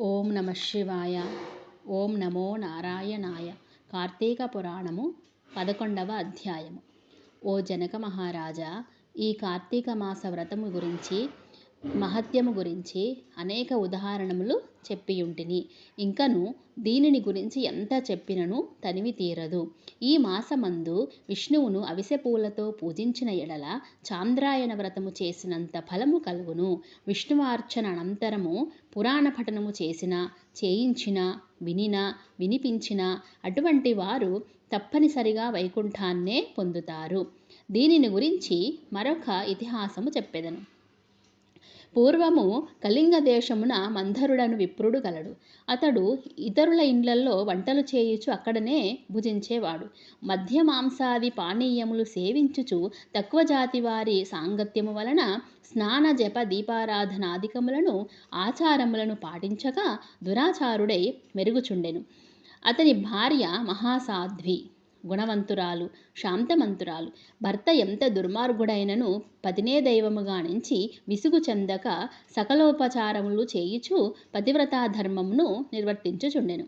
ఓం నమ శివాయ. ఓం నమో నారాయణాయ. కార్తీక పురాణము పదకొండవ అధ్యాయము. ఓ జనక మహారాజా ఈ కార్తీక మాస వ్రతము గురించి మహత్యము గురించి అనేక ఉదాహరణములు చెప్పియుంటిని. ఇంకను దీనిని గురించి ఎంత చెప్పినను తనివి తీరదు. ఈ మాసమందు విష్ణువును అవిసె పూలతో పూజించిన ఎడల చాంద్రాయణ వ్రతము చేసినంత ఫలము కలుగును. విష్ణువార్చన అనంతరము పురాణ పఠనము చేసిన చేయించిన వినిన వినిపించిన అటువంటి వారు తప్పనిసరిగా వైకుంఠాన్నే పొందుతారు. దీనిని గురించి మరొక ఇతిహాసము చెప్పెదను. పూర్వము కళింగ దేశమున మంధరుడను విప్రుడు గలడు. అతడు ఇతరుల ఇండ్లల్లో వంటలు చేయుచు అక్కడనే భుజించేవాడు. మధ్య మాంసాది పానీయములు సేవించుచు తక్కువ జాతి వారి సాంగత్యము వలన స్నాన జప దీపారాధనాధికములను ఆచారములను పాటించక దురాచారుడై మెరుగుచుండెను. అతని భార్య మహాసాధ్వి. గుణవంతురాలు శాంతమంతురాలు. భర్త ఎంత దుర్మార్గుడైనను పతినే దైవముగా నుంచి విసుగు చెందక సకలోపచారములు చేయుచు పతివ్రతా ధర్మమును నిర్వర్తించుచుండెను.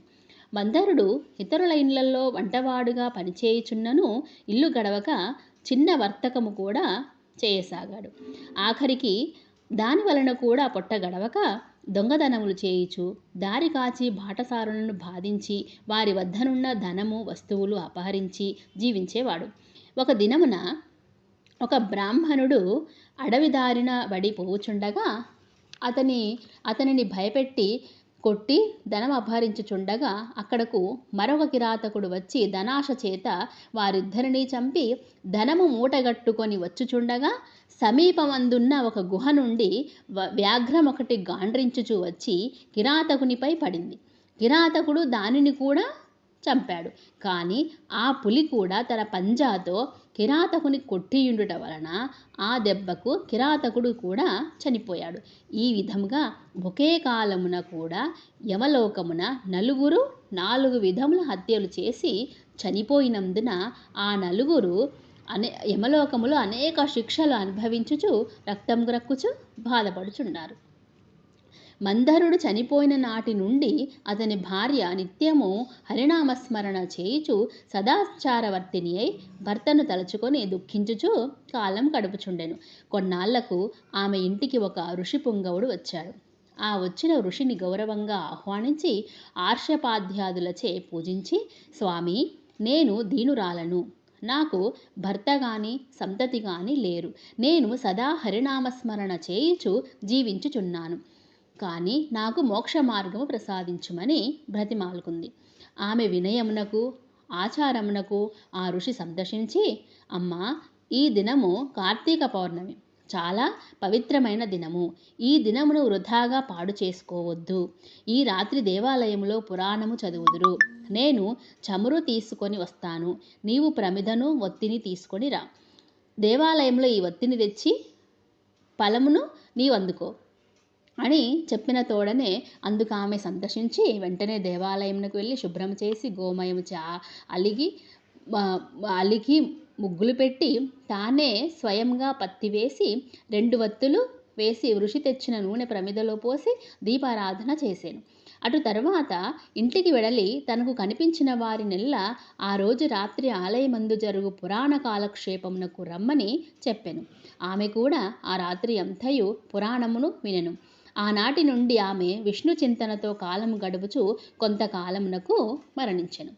మందరుడు ఇతరుల ఇళ్ళలో వంటవాడుగా పనిచేయుచున్నను ఇల్లు గడవక చిన్న వర్తకము కూడా చేయసాగాడు. ఆఖరికి దాని వలన కూడా పొట్ట గడవక దొంగతనములు చేయుచు దారి కాచి బాటసారులను బాధించి వారి వద్దనున్న ధనము వస్తువులు అపహరించి జీవించేవాడు. ఒక దినమున ఒక బ్రాహ్మణుడు అడవి దారిన బడి పోవుచుండగా అతని అతనిని భయపెట్టి కొట్టి ధనం అపహరించుచుండగా అక్కడకు మరొక కిరాతకుడు వచ్చి ధనాశ చేత వారిద్దరినీ చంపి ధనము మూటగట్టుకొని వచ్చుచుండగా సమీపమందున్న ఒక గుహ నుండి వ్యాఘ్రం ఒకటి గాండ్రించుచు వచ్చి కిరాతకునిపై పడింది. కిరాతకుడు దానిని కూడా చంపాడు. కానీ ఆ పులి కూడా తన పంజాతో కిరాతకుని కొట్టియుండుట వలన ఆ దెబ్బకు కిరాతకుడు కూడా చనిపోయాడు. ఈ విధముగా ఒకే కాలమున కూడా యమలోకమున నలుగురు నాలుగు విధముల హత్యలు చేసి చనిపోయినందున ఆ నలుగురు అనే యమలోకములో అనేక శిక్షలు అనుభవించుచు రక్తం గ్రక్కుచు బాధపడుచున్నారు. మందరుడు చనిపోయిన నాటి నుండి అతని భార్య నిత్యము హరినామస్మరణ చేయుచు సదాచారవర్తిని అయి భర్తను తలుచుకొని దుఃఖించుచు కాలం గడుపుచుండెను. కొన్నాళ్ళకు ఆమె ఇంటికి ఒక ఋషి పుంగవుడు వచ్చాడు. ఆ వచ్చిన ఋషిని గౌరవంగా ఆహ్వానించి ఆర్షపాధ్యాదులచే పూజించి స్వామి నేను దీనురాలను. నాకు భర్త గాని సంతతి గాని లేరు. నేను సదా హరినామస్మరణ చేయుచు జీవించుచున్నాను. కానీ నాకు మోక్ష మార్గము ప్రసాదించుమని బ్రతిమాలుకుంది. ఆమె వినయమునకు ఆచారమునకు ఆ ఋషి సందర్శించి అమ్మా ఈ దినము కార్తీక పౌర్ణమి. చాలా పవిత్రమైన దినము. ఈ దినమును వృధాగా పాడు చేసుకోవద్దు. ఈ రాత్రి దేవాలయంలో పురాణము చదువుదురు. నేను చమురు తీసుకొని వస్తాను. నీవు ప్రమిదను ఒత్తిని తీసుకొని రా. దేవాలయంలో ఈ ఒత్తిని తెచ్చి ఫలమును నీవు అందుకో అని చెప్పిన తోడనే అందుకు ఆమె సందర్శించి వెంటనే దేవాలయంకు వెళ్ళి శుభ్రం చేసి గోమయం చా అలిగి అలిగి ముగ్గులు పెట్టి తానే స్వయంగా పత్తి వేసి రెండు వత్తులు వేసి ఋషి తెచ్చిన నూనె ప్రమిదలో పోసి దీపారాధన చేశాను అటు తర్వాత ఇంటికి వెడలి తనకు కనిపించిన వారి నెల ఆ రోజు రాత్రి ఆలయమందు జరుగు పురాణ కాలక్షేపమునకు రమ్మని చెప్పెను. ఆమె కూడా ఆ రాత్రి అంతయు పురాణమును వినెను. ఆనాటి నుండి ఆమె విష్ణు చింతనతో కాలము గడుపుచు కొంతకాలమునకు మరణించెను.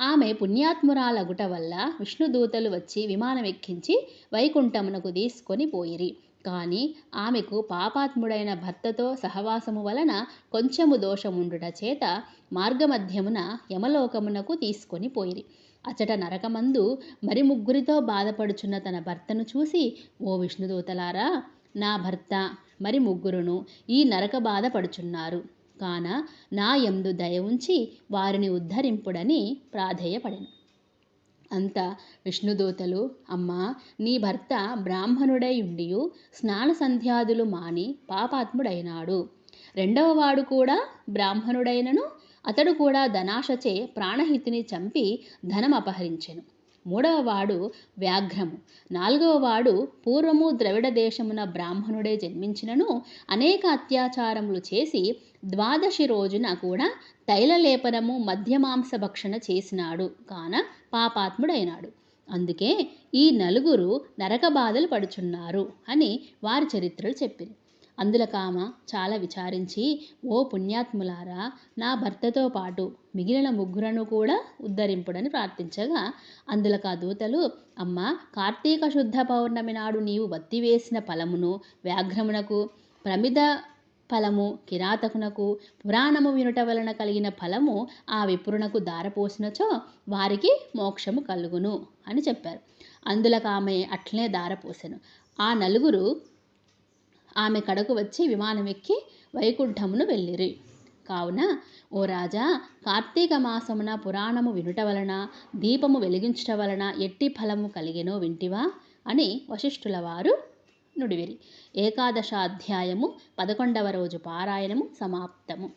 ఆమె పుణ్యాత్మురాలగుట వల్ల విష్ణుదూతలు వచ్చి విమానం ఎక్కించి వైకుంఠమునకు తీసుకొని పోయిరి. కానీ ఆమెకు పాపాత్ముడైన భర్తతో సహవాసము వలన కొంచెము దోషముండుట చేత మార్గమధ్యమున యమలోకమునకు తీసుకొని పోయిరి. అచట నరకమందు మరి ముగ్గురితో బాధపడుచున్న తన భర్తను చూసి ఓ విష్ణుదూతలారా నా భర్త మరి ముగ్గురును ఈ నరక బాధ పడుచున్నారు. కాన నా యందు దయ ఉంచి వారిని ఉద్ధరింపుడని ప్రాధేయపడెను. అంత విష్ణుదూతలు అమ్మా నీ భర్త బ్రాహ్మణుడై ఉండియు స్నాన సంధ్యాదులు మాని పాపాత్ముడైనాడు. రెండవ వాడు కూడా బ్రాహ్మణుడైనను అతడు కూడా ధనాశచే ప్రాణహితిని చంపి ధనం అపహరించెను మూడవ వాడు వ్యాఘ్రము. నాలుగవ వాడు పూర్వము ద్రవిడ దేశమున బ్రాహ్మణుడే జన్మించినను అనేక అత్యాచారములు చేసి ద్వాదశి రోజున కూడా తైలలేపనము మధ్యమాంస భక్షణ చేసినాడు. కాన పాపాత్ముడైనాడు. అందుకే ఈ నలుగురు నరక బాధలు పడుచున్నారు అని వారి చరిత్రలు చెప్పింది అందులకామ చాలా విచారించి ఓ పుణ్యాత్ములారా నా భర్తతో పాటు మిగిలిన ముగ్గురను కూడా ఉద్ధరింపుడని ప్రార్థించగా అందులక దూతలు అమ్మ కార్తీక శుద్ధ పౌర్ణమి నాడు నీవు వత్తివేసిన ఫలమును వ్యాఘ్రమునకు ప్రమిద ఫలము కిరాతకునకు పురాణము వినుట వలన కలిగిన ఫలము ఆ విపురునకు దారపోసినచో వారికి మోక్షము కలుగును అని చెప్పారు. అందులకు ఆమె అట్లనే దారపోసాను ఆ నలుగురు ఆమె కడకు వచ్చి విమానం ఎక్కి వైకుంఠమును వెళ్ళిరి. కావున ఓ రాజా కార్తీక మాసమున పురాణము వినుట వలన దీపము వెలిగించుట వలన ఎట్టి ఫలము కలిగెనో వింటివా? అని వశిష్ఠుల వారు నుడివిరి. ఏకాదశాధ్యాయము పదకొండవ రోజు పారాయణము సమాప్తము.